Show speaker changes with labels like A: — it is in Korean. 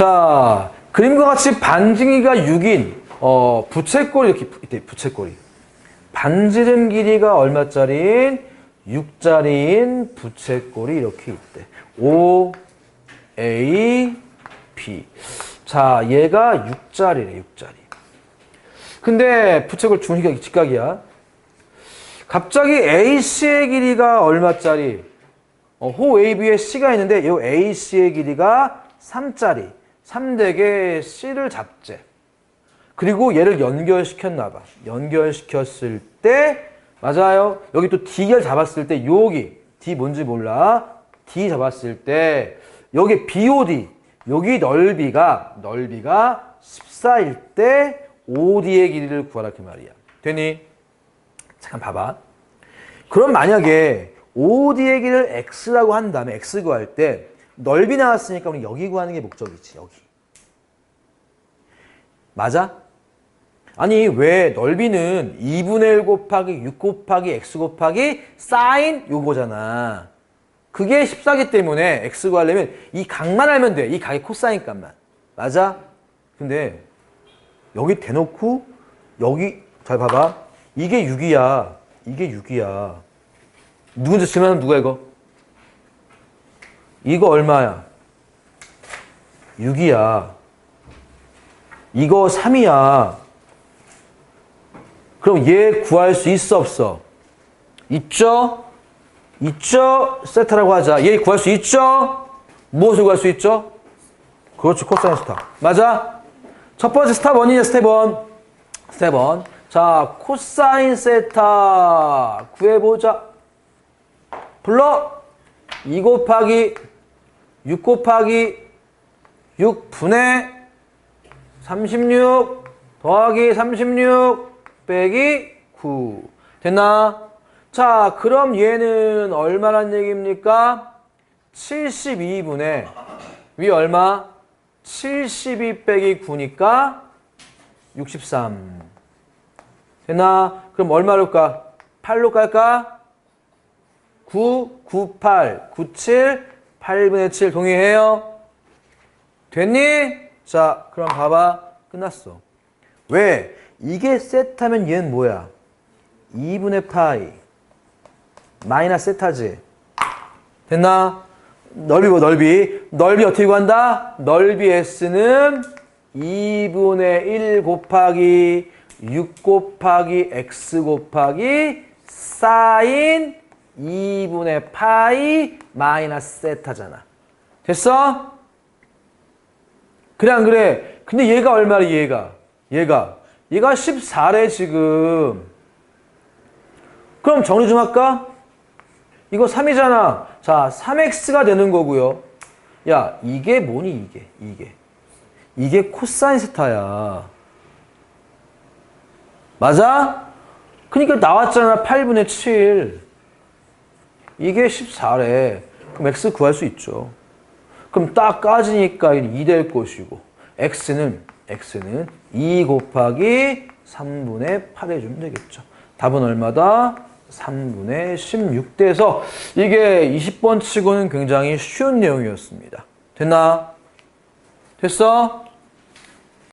A: 자, 그림과 같이 반지기가 6인 어, 부채꼴 이렇게 있대, 부채꼴이. 반지름 길이가 얼마짜리인? 6짜리인 부채꼴이 이렇게 있대. O, A, B. 자, 얘가 6짜리래, 6짜리. 근데 부채꼴 중식이 직각이야. 갑자기 AC의 길이가 얼마짜리? 어, 호 AB에 C가 있는데 이 AC의 길이가 3짜리. 3대 C를 잡재. 그리고 얘를 연결시켰나 봐. 연결시켰을 때 맞아요. 여기 또 D를 잡았을 때 여기 D 뭔지 몰라. D 잡았을 때 여기 BOD 여기 넓이가 넓이가 14일 때 OD의 길이를 구하라 그 말이야. 되니? 잠깐 봐봐. 그럼 만약에 OD의 길이를 X라고 한 다음에 X 구할 때 넓이 나왔으니까 우리 여기 구하는 게 목적이지. 여기. 맞아? 아니 왜 넓이는 2분의 1 곱하기 6 곱하기 x 곱하기 사인 요거잖아. 그게 14기 때문에 x 구하려면 이 각만 알면 돼. 이 각의 코사인 값만. 맞아? 근데 여기 대놓고 여기 잘 봐봐. 이게 6이야. 이게 6이야. 누군지 질문하면 누가 이거? 이거 얼마야? 6이야. 이거 3이야. 그럼 얘 구할 수 있어 없어? 있죠? 있죠? 세타라고 하자. 얘 구할 수 있죠? 무엇을 구할 수 있죠? 그렇죠. 코사인 스타. 맞아? 첫 번째 스텝 1이냐 스텝 1? 스텝 1. 자, 코사인 세타 구해보자. 불러. 2 곱하기 6 곱하기 6분의 36 더하기 36 빼기 9. 됐나? 자, 그럼 얘는 얼마란 얘기입니까? 72분의 위 얼마? 72 빼기 9니까 63. 됐나? 그럼 얼마로 까? 8로 깔까? 9, 9, 8, 9, 7, 8분의 7 동의해요? 됐니? 자, 그럼 봐봐. 끝났어. 왜? 이게 세타면 얘는 뭐야? 2분의 파이. 마이너스 세타지. 됐나? 넓이 뭐 넓이? 넓이 어떻게 구한다? 넓이 S는 2분의 1 곱하기 6 곱하기 X 곱하기 사인 2분의 파이 마이너스 세타잖아. 됐어? 그래 안 그래? 근데 얘가 얼마래 얘가? 얘가 얘가 14래 지금. 그럼 정리 좀 할까? 이거 3이잖아. 자, 3x가 되는 거고요. 야, 이게 뭐니 이게? 이게. 이게 코사인 세타야. 맞아? 그러니까 나왔잖아. 8분의 7. 이게 14래. 그럼 x 구할 수 있죠. 그럼 딱 까지니까 2 될 것이고 x는 x는 2 곱하기 3분의 8 해주면 되겠죠. 답은 얼마다? 3분의 16대에서 이게 20번 치고는 굉장히 쉬운 내용이었습니다. 됐나? 됐어?